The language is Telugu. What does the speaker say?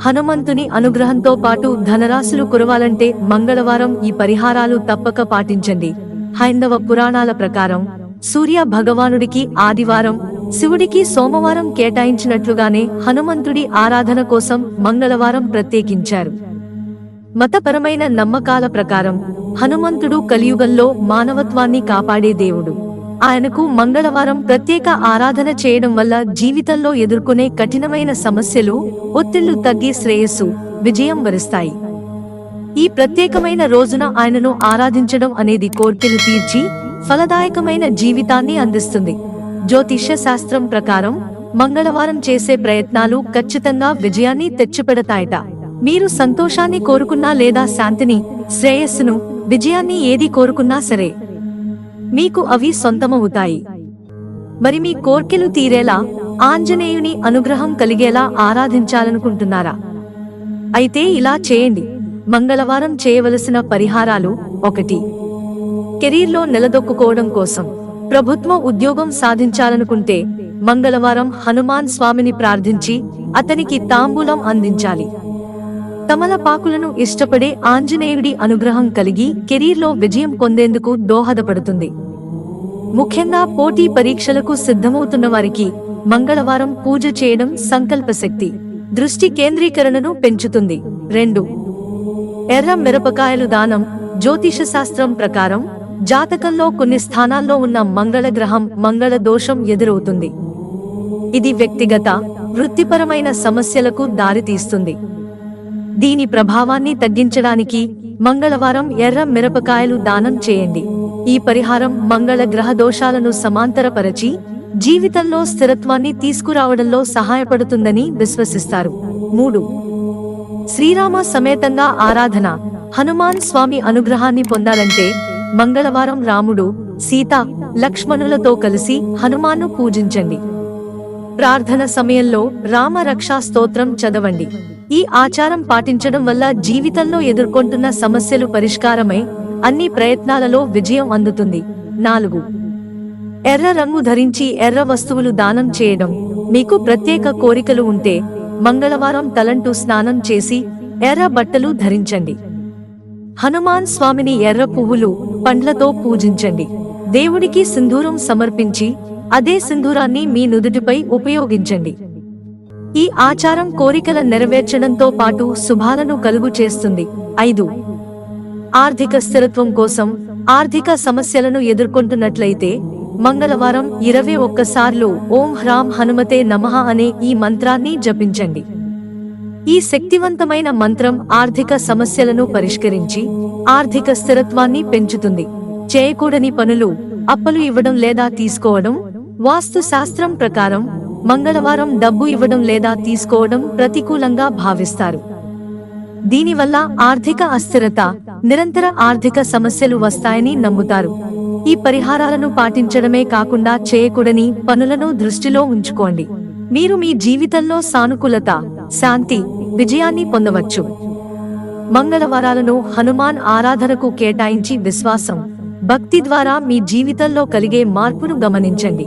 హనుమంతుని అనుగ్రహంతో పాటు ధనరాశులు కురవాలంటే మంగళవారం ఈ పరిహారాలు తప్పక పాటించండి. హైందవ పురాణాల ప్రకారం సూర్య భగవానుడికి ఆదివారం శివుడికి సోమవారం కేటాయించినట్లుగానే హనుమంతుడి ఆరాధన కోసం మంగళవారం ప్రత్యేకించారు. మతపరమైన నమ్మకాల ప్రకారం హనుమంతుడు కలియుగంలో మానవత్వాన్ని కాపాడే దేవుడు. ఆయనకు మంగళవారం ప్రత్యేక ఆరాధన చేయడం వల్ల జీవితంలో ఎదుర్కొనే కఠినమైన సమస్యలు ఒత్తిళ్ళు తగ్గి శ్రేయస్సు విజయం వరిస్తాయి. ఈ ప్రత్యేకమైన రోజున ఆయనను ఆరాధించడం అనేది కోర్కెలు తీర్చి ఫలదాయకమైన జీవితాన్ని అందిస్తుంది. జ్యోతిష్య శాస్త్రం ప్రకారం మంగళవారం చేసే ప్రయత్నాలు ఖచ్చితంగా విజయాన్ని తెచ్చిపెడతాయట. మీరు సంతోషాన్ని కోరుకున్నా లేదా శాంతిని శ్రేయస్సును విజయాన్ని ఏది కోరుకున్నా సరే మీకు అవి సొంతమవుతాయి. మరి మీ కోర్కెలు తీరేలా ఆంజనేయుని అనుగ్రహం కలిగేలా ఆరాధించాలనుకుంటున్నారా? అయితే ఇలా చేయండి. మంగళవారం చేయవలసిన పరిహారాలు ఒకటి. కెరీర్లో నిలదొక్కుకోవడం కోసం ప్రభుత్వ ఉద్యోగం సాధించాలనుకుంటే మంగళవారం హనుమాన్ స్వామిని ప్రార్థించి అతనికి తాంబూలం అందించాలి. తమలపాకులను ఇష్టపడే ఆంజనేయుడి అనుగ్రహం కలిగి కెరీర్లో విజయం పొందేందుకు దోహదపడుతుంది. ముఖ్యంగా పోటీ పరీక్షలకు సిద్ధమవుతున్న వారికి మంగళవారం పూజ చేయడం సంకల్ప శక్తి దృష్టి కేంద్రీకరణను పెంచుతుంది. రెండు. ఎర్ర మిరపకాయలు దానం జ్యోతిష శాస్త్రం ప్రకారం జాతకంలో కొన్ని స్థానాల్లో ఉన్న మంగళ గ్రహం మంగళ దోషం ఎదురవుతుంది. ఇది వ్యక్తిగత వృత్తిపరమైన సమస్యలకు దారితీస్తుంది. దీని ప్రభావాన్ని తగ్గించడానికి మంగళవారం ఎర్ర మిరపకాయలు దానం చేయండి. ఈ పరిహారం మంగళ గ్రహ దోషాలను సమాంతరపరచి జీవితంలో స్థిరత్వాన్ని తీసుకురావడంలో సహాయపడుతుందని విశ్వసిస్తారు. మూడు. శ్రీరామ సమేతంగా ఆరాధన. హనుమాన్ స్వామి అనుగ్రహాన్ని పొందాలంటే మంగళవారం రాముడు సీత లక్ష్మణులతో కలిసి హనుమాన్ను పూజించండి. ప్రార్థన సమయంలో రామరక్షా స్తోత్రం చదవండి. ఈ ఆచారం పాటించడం వల్ల జీవితంలో ఎదుర్కొంటున్న సమస్యలు పరిష్కారమై అన్ని ప్రయత్నాలలో విజయం అందుతుంది. నాలుగు. ఎర్ర రంగు ధరించి ఎర్ర వస్తువులు దానం చేయడం. మీకు ప్రత్యేక కోరికలు ఉంటే మంగళవారం తలంటూ స్నానం చేసి ఎర్ర బట్టలు ధరించండి. హనుమాన్ స్వామిని ఎర్ర పువ్వులు పండ్లతో పూజించండి. దేవుడికి సింధూరం సమర్పించి అదే సింధూరాన్ని మీ నుదుటిపై ఉపయోగించండి. ఈ ఆచారం కోరికల నెరవేర్చడంతో పాటు శుభాలను కలుగు చేస్తుంది. ఐదు. ఆర్థిక స్థిరత్వం కోసం ఆర్థిక సమస్యలను ఎదుర్కొంటున్నట్లయితే మంగళవారం ఇరవై ఒక్కసార్లు ఓం హ్రాం హనుమతే నమః అనే ఈ మంత్రాన్ని జపించండి. ఈ శక్తివంతమైన మంత్రం ఆర్థిక సమస్యలను పరిష్కరించి ఆర్థిక స్థిరత్వాన్ని పెంచుతుంది. చేయకూడని పనులు అప్పలు ఇవ్వడం లేదా తీసుకోవడం వాస్తు శాస్త్రం ప్రకారం మంగళవారం డబ్బు ఇవ్వడం లేదా తీసుకోవడం ప్రతికూలంగా భావిస్తారు. దీనివల్ల ఆర్థిక అస్థిరత నిరంతర ఆర్థిక సమస్యలు వస్తాయని నమ్ముతారు. ఈ పరిహారాలను పాటించడమే కాకుండా చేయకూడని పనులను దృష్టిలో ఉంచుకోండి. మీరు మీ జీవితంలో సానుకూలత శాంతి విజయాన్ని పొందవచ్చు. మంగళవారాలను హనుమాన్ ఆరాధనకు కేటాయించి విశ్వాసం భక్తి ద్వారా మీ జీవితంలో కలిగే మార్పును గమనించండి.